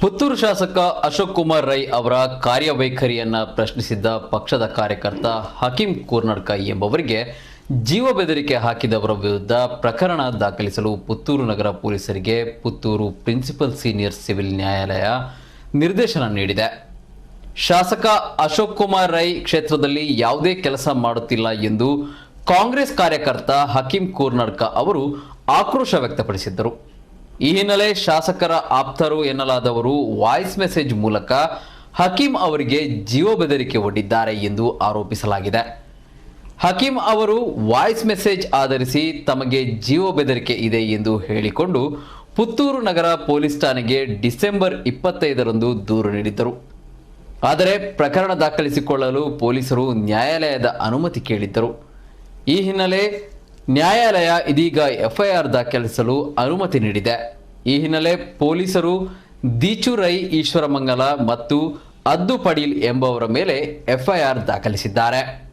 ಪುತ್ತೂರು ಶಾಸಕ ಅಶೋಕ್ ಕುಮಾರ್ ರೈ ಅವರ ಕಾರ್ಯವೈಖರಿಯನ್ನ ಪ್ರಶ್ನಿಸಿದ್ದ ಪಕ್ಷದ ಕಾರ್ಯಕರ್ತ ಹಕೀಂ ಕೂರ್ನಡ್ಕ ಎಂಬವರಿಗೆ ಜೀವ ಬೆದರಿಕೆ ಹಾಕಿದವರ ವಿರುದ್ಧ ಪ್ರಕರಣ ದಾಖಲಿಸಲು ಪುತ್ತೂರು ನಗರ ಪೊಲೀಸರಿಗೆ ಪುತ್ತೂರು ಪ್ರಿನ್ಸಿಪಲ್ ಸೀನಿಯರ್ ಸಿವಿಲ್ ನ್ಯಾಯಾಲಯ ನಿರ್ದೇಶನ ನೀಡಿದೆ. ಶಾಸಕ ಅಶೋಕ್ ಕುಮಾರ್ ರೈ ಕ್ಷೇತ್ರದಲ್ಲಿ ಯಾವುದೇ ಕೆಲಸ ಮಾಡುತ್ತಿಲ್ಲ ಎಂದು ಕಾಂಗ್ರೆಸ್ ಕಾರ್ಯಕರ್ತ ಹಕೀಂ ಕೂರ್ನಡ್ಕ ಅವರು ಆಕ್ರೋಶ ವ್ಯಕ್ತಪಡಿಸಿದ್ದರು. ಈ ಹಿನ್ನೆಲೆ ಶಾಸಕರ ಆಪ್ತರು ಎನ್ನಲಾದವರು ವಾಯ್ಸ್ ಮೆಸೇಜ್ ಮೂಲಕ ಹಕೀಂ ಅವರಿಗೆ ಜೀವ ಬೆದರಿಕೆ ಒಡ್ಡಿದ್ದಾರೆ ಎಂದು ಆರೋಪಿಸಲಾಗಿದೆ. ಹಕೀಂ ಅವರು ವಾಯ್ಸ್ ಮೆಸೇಜ್ ಆಧರಿಸಿ ತಮಗೆ ಜೀವ ಬೆದರಿಕೆ ಇದೆ ಎಂದು ಹೇಳಿಕೊಂಡು ಪುತ್ತೂರು ನಗರ ಪೊಲೀಸ್ ಠಾಣೆಗೆ ಡಿಸೆಂಬರ್ ಇಪ್ಪತ್ತೈದರಂದು ದೂರು ನೀಡಿದ್ದರು. ಆದರೆ ಪ್ರಕರಣ ದಾಖಲಿಸಿಕೊಳ್ಳಲು ಪೊಲೀಸರು ನ್ಯಾಯಾಲಯದ ಅನುಮತಿ ಕೇಳಿದ್ದರು. ಈ ಹಿನ್ನೆಲೆ ನ್ಯಾಯಾಲಯ ಇದೀಗ ಎಫ್ಐಆರ್ ದಾಖಲಿಸಲು ಅನುಮತಿ ನೀಡಿದೆ. ಈ ಹಿನ್ನೆಲೆ ಪೊಲೀಸರು ದೀಚುರೈ ಈಶ್ವರಮಂಗಲ ಮತ್ತು ಅದ್ದು ಪಡೀಲ್ ಎಂಬವರ ಮೇಲೆ ಎಫ್ಐಆರ್ ದಾಖಲಿಸಿದ್ದಾರೆ.